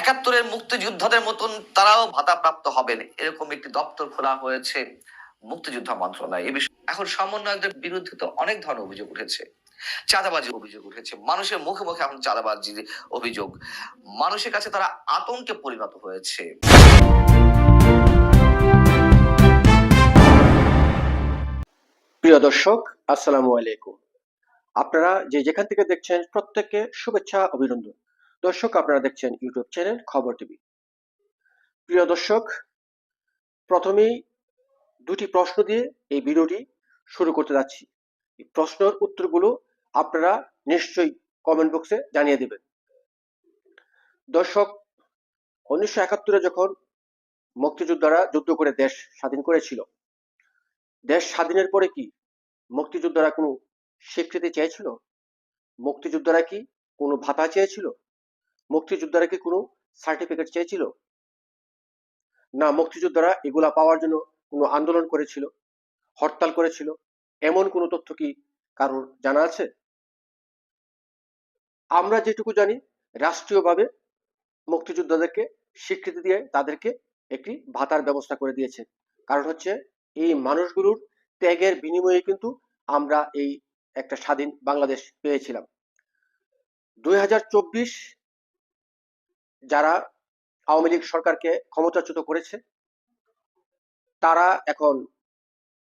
একাত্তরের মুক্তিযোদ্ধাদের মতন তারাও ভাতা প্রাপ্ত হবেন। এরকম একটি দপ্তর খোলা হয়েছে মুক্তিযোদ্ধা মন্ত্রণালয়। এ বিষয়ে এখন সমন্বয়কদের বিরুদ্ধে তো অনেক ধরনের অভিযোগ উঠেছে। চাঁদাবাজির অভিযোগ উঠেছে। মানুষের মুখে মুখে এখন চাঁদাবাজির অভিযোগ। মানুষের কাছে তারা আতঙ্কে পরিণত হয়েছে। প্রিয় দর্শক, আসসালামু আলাইকুম। আপনারা যে যেখান থেকে দেখছেন, প্রত্যেককে শুভেচ্ছা, অভিনন্দন। দর্শক, আপনারা দেখছেন ইউটিউব চ্যানেল খবর টিভি। প্রিয় দর্শক, প্রথমেই দুটি প্রশ্ন দিয়ে এই ভিডিওটি শুরু করতে যাচ্ছি। এই প্রশ্নের উত্তরগুলো আপনারা নিশ্চয়ই কমেন্ট বক্সে জানিয়ে দেবেন। দর্শক, উনিশশো একাত্তরে যখন মুক্তিযোদ্ধারা যুদ্ধ করে দেশ স্বাধীন করেছিল, দেশ স্বাধীনের পরে কি মুক্তিযোদ্ধারা কোনো স্বীকৃতি চেয়েছিল? মুক্তিযোদ্ধারা কি কোনো ভাতা চেয়েছিল? মুক্তিযোদ্ধারা কি কোনো সার্টিফিকেট চেয়েছিল? না, মুক্তিযোদ্ধারা এগুলা পাওয়ার জন্য কোনো আন্দোলন করেছিল, হরতাল করেছিল, এমন কোনো তথ্য কি কারোর জানা আছে? আমরা যেটুকু জানি, রাষ্ট্রীয়ভাবে মুক্তিযোদ্ধাদেরকে স্বীকৃতি দিয়ে তাদেরকে একটি ভাতার ব্যবস্থা করে দিয়েছে। কারণ হচ্ছে, এই মানুষগুলোর ত্যাগের বিনিময়ে কিন্তু আমরা এই একটা স্বাধীন বাংলাদেশ পেয়েছিলাম। দুই হাজার চব্বিশ যারা আওয়ামী লীগ সরকারকে ক্ষমতাচ্যুত করেছে, তারা এখন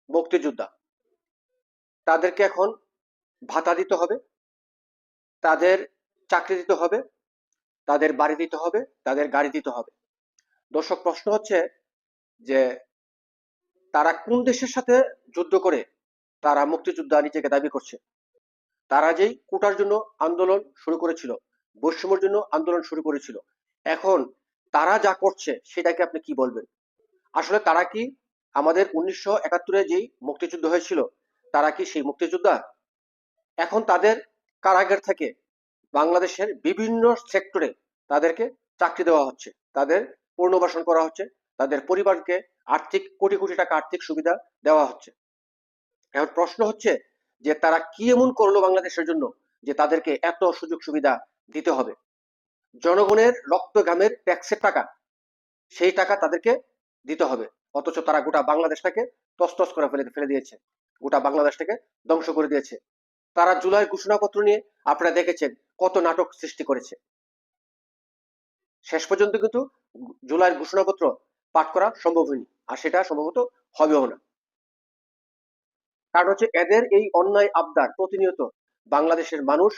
মুক্তিযোদ্ধা। তাদেরকে এখন ভাতা দিতে হবে, তাদের চাকরি দিতে হবে, তাদের বাড়ি দিতে হবে, তাদের গাড়ি দিতে হবে। দর্শক, প্রশ্ন হচ্ছে যে তারা কোন দেশের সাথে যুদ্ধ করে তারা মুক্তিযোদ্ধা নিজেকে দাবি করছে? তারা যেই কোটার জন্য আন্দোলন শুরু করেছিল, বৈষম্যের জন্য আন্দোলন শুরু করেছিল এখন তারা যা করছে, সেটাকে আপনি কি বলবেন? আসলে তারা কি আমাদের উনিশশো একাত্তরে যেই মুক্তিযুদ্ধ হয়েছিল, তারা কি সেই মুক্তিযোদ্ধা? এখন তাদের কারাগার থেকে বাংলাদেশের বিভিন্ন সেক্টরে তাদেরকে চাকরি দেওয়া হচ্ছে। তাদের পুনর্বাসন করা হচ্ছে। তাদের পরিবারকে আর্থিক, কোটি কোটি টাকা আর্থিক সুবিধা দেওয়া হচ্ছে। এখন প্রশ্ন হচ্ছে যে তারা কি এমন করল বাংলাদেশের জন্য যে তাদেরকে এত সুযোগ সুবিধা দিতে হবে? জনগণের রক্ত ঘামের ট্যাক্সের টাকা, সেই টাকা তাদেরকে দিতে হবে। অথচ তারা গোটা বাংলাদেশটাকে তস্তস করে ফেলে ফেলে দিয়েছে। গোটা বাংলাদেশটাকে ধ্বংস করে দিয়েছে। তারা জুলাই ঘোষণাপত্র নিয়ে আপনারা দেখেছেন কত নাটক সৃষ্টি করেছে। শেষ পর্যন্ত কিন্তু জুলাইয়ের ঘোষণাপত্র পাঠ করা সম্ভব হয়নি। আর সেটা সম্ভবত হবেও না। কারণ হচ্ছে এদের এই অন্যায় আবদার প্রতিনিয়ত বাংলাদেশের মানুষ,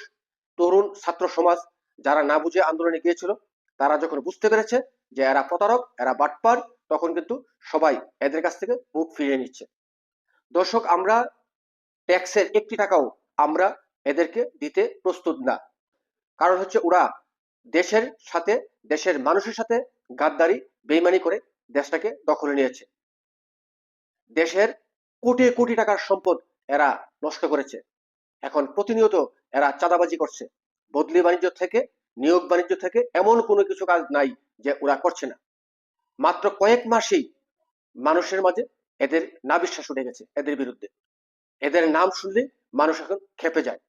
তরুণ, ছাত্র সমাজ যারা না বুঝে আন্দোলনে গিয়েছিল, তারা যখন বুঝতে পেরেছে যে এরা প্রতারক, এরা বাটপার, তখন কিন্তু সবাই এদের কাছ থেকে মুখ ফিরিয়ে নিচ্ছে। দর্শক, আমরা ট্যাক্সের একটি টাকাও আমরা এদেরকে দিতে প্রস্তুত না। কারণ হচ্ছে ওরা দেশের সাথে, দেশের মানুষের সাথে গাদ্দারি, বেইমানি করে দেশটাকে দখলে নিয়েছে। দেশের কোটি কোটি টাকার সম্পদ এরা নষ্ট করেছে। এখন প্রতিনিয়ত এরা চাঁদাবাজি করছে। বদলি বাণিজ্য থেকে, নিয়োগ বাণিজ্য থেকে এমন কোনো কিছু কাজ নাই যে ওরা করছে না। মাত্র কয়েক মাসেই মানুষের মাঝে এদের না বিশ্বাস উঠে গেছে, এদের বিরুদ্ধে। এদের নাম শুনলে মানুষ এখন খেপে যায়।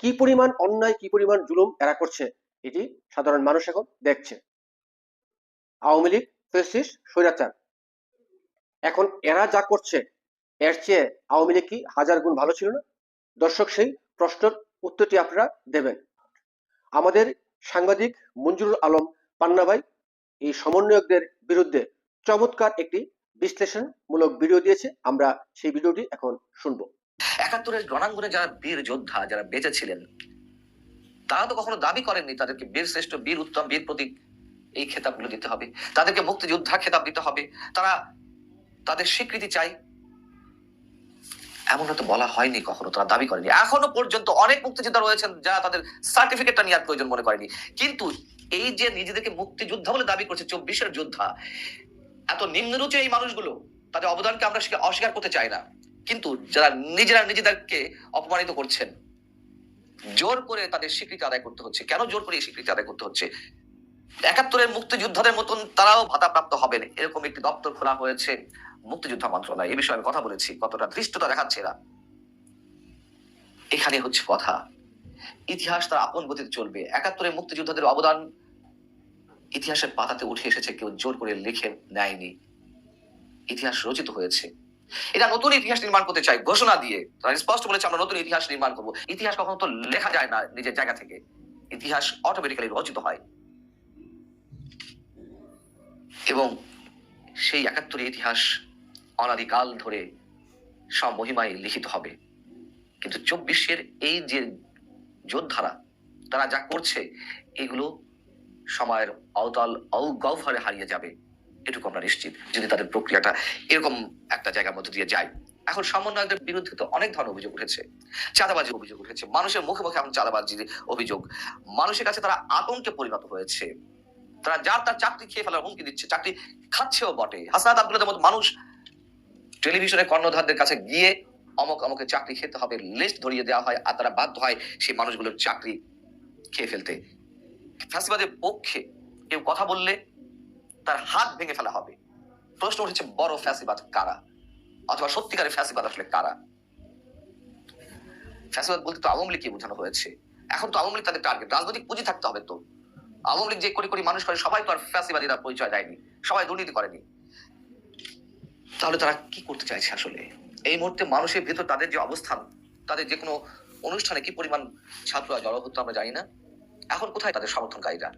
কি পরিমাণ অন্যায়, কি পরিমাণ জুলুম এরা করছে, এটি সাধারণ মানুষ এখন দেখছে। আওয়ামী লীগ ফেসিস স্বৈরাচার। এখন এরা যা করছে, এর চেয়ে আওয়ামী লীগ কি হাজার গুণ ভালো ছিল না? দর্শক, সেই প্রশ্নের উত্তরটি আপনারা দেবেন। আমাদের সাংবাদিক মঞ্জুরুল আলম পান্নাবাই এই সমন্বয়কদের বিরুদ্ধে চমৎকার একটি বিশ্লেষণমূলক ভিডিও দিয়েছে। আমরা সেই ভিডিওটি এখন শুনব। একাত্তরের রণাঙ্গনে যারা বীর যোদ্ধা, যারা বেঁচে ছিলেন, তারা তো কখনো দাবি করেননি তাদেরকে বীর শ্রেষ্ঠ, বীর উত্তম, বীর প্রতীক এই খেতাবগুলো দিতে হবে। তাদেরকে মুক্তিযোদ্ধা খেতাব দিতে হবে। তারা তাদের স্বীকৃতি চাই এমন তো বলা হয়নি কখনো, তারা দাবি করেনি। এখনও পর্যন্ত অনেক মুক্তিযোদ্ধা রয়েছেন যারা তাদের সার্টিফিকেটটা নেওয়ার প্রয়োজন মনে করেনি। কিন্তু এই যে নিজেদেরকে মুক্তিযোদ্ধা বলে দাবি করছে চব্বিশের যোদ্ধা, এত নিম্নরুচি এই মানুষগুলো, তাদের অবদানকে আমরা স্বীকার- অস্বীকার করতে চাই না। কিন্তু যারা নিজেরা নিজেদেরকে অপমানিত করছেন, জোর করে তাদের স্বীকৃতি আদায় করতে হচ্ছে। কেন জোর করে এই স্বীকৃতি আদায় করতে হচ্ছে? একাত্তরের মুক্তিযোদ্ধাদের মতন তারাও ভাতা প্রাপ্ত হবেন, এরকম একটি দপ্তর খোলা হয়েছে। মুক্তিযোদ্ধা মন্ত্রণালয় এই বিষয়ে আমি কথা বলেছি, কতটা ধৃষ্টতা দেখাচ্ছে এরা। এখানে হচ্ছে কথা, ইতিহাস তার আপন গতিতে চলবে। একাত্তরে মুক্তিযোদ্ধাদের অবদান ইতিহাসের পাতাতে উঠে এসেছে, কেউ জোর করে লিখে নেয়নি। ইতিহাস রচিত হয়েছে। এটা নতুন ইতিহাস নির্মাণ করতে চাই ঘোষণা দিয়ে। তারা স্পষ্ট বলেছে, আমরা নতুন ইতিহাস নির্মাণ করব। ইতিহাস কখনো তো লেখা যায় না নিজের জায়গা থেকে। ইতিহাস অটোমেটিক্যালি রচিত হয়। এবং সেই একাত্তরের ইতিহাস অনাদিকাল ধরে সব মহিমায় লিখিত হবে। কিন্তু চব্বিশের এই যে যোদ্ধারা, তারা যা করছে, এগুলো সময়ের আওতাল গহ্বরে হারিয়ে যাবে। এটুকু আমরা নিশ্চিত, যদি তাদের প্রক্রিয়াটা এরকম একটা জায়গার মধ্যে দিয়ে যায়। এখন সমন্বয়কদের বিরুদ্ধে তো অনেক ধরনের অভিযোগ উঠেছে, চাঁদাবাজির অভিযোগ উঠেছে, মানুষের মুখে মুখে এখন চাঁদাবাজির অভিযোগ। মানুষের কাছে তারা আতঙ্কে পরিণত হয়েছে। তারা যার তার চাকরি খেয়ে ফেলার হুমকি দিচ্ছে, চাকরি খাচ্ছেও বটে। হাসনাত আব্দুল্লাদের মতো মানুষ টেলিভিশনে কর্ণধারদের কাছে গিয়ে অমক অমকে চাকরি খেতে হবে লিস্ট ধরিয়ে দেওয়া হয়, আর তারা বাধ্য হয় সেই মানুষগুলোর চাকরি খেয়ে ফেলতে। ফ্যাসিবাদের পক্ষে কেউ কথা বললে তার হাত ভেঙে ফেলা হবে। প্রশ্ন উঠেছে, বড় ফ্যাসিবাদ কারা? অথবা সত্যিকারের ফ্যাসিবাদ আসলে কারা? ফ্যাসিবাদ বলতে তো আওয়ামী লীগকে বোঝানো হয়েছে। এখন তো আওয়ামী লীগ তাদের টার্গেট রাজনৈতিক পুঁজি থাকতে হবে তো। আওয়ামী লীগ যে কোটি কোটি মানুষ করে, সবাই তো আর ফ্যাসিবাদীরা পরিচয় দেয়নি। সবাই দুর্নীতি করেনি। তাহলে তারা কি করতে চাইছে আসলে? এই মুহূর্তে মানুষের ভেতর তাদের যে অবস্থান, তাদের যে কোনো অনুষ্ঠানে কি পরিমাণ ছাত্ররা জড়ো হতো আমরা জানি না। এখন কোথায় তাদের সমর্থনকারীরা?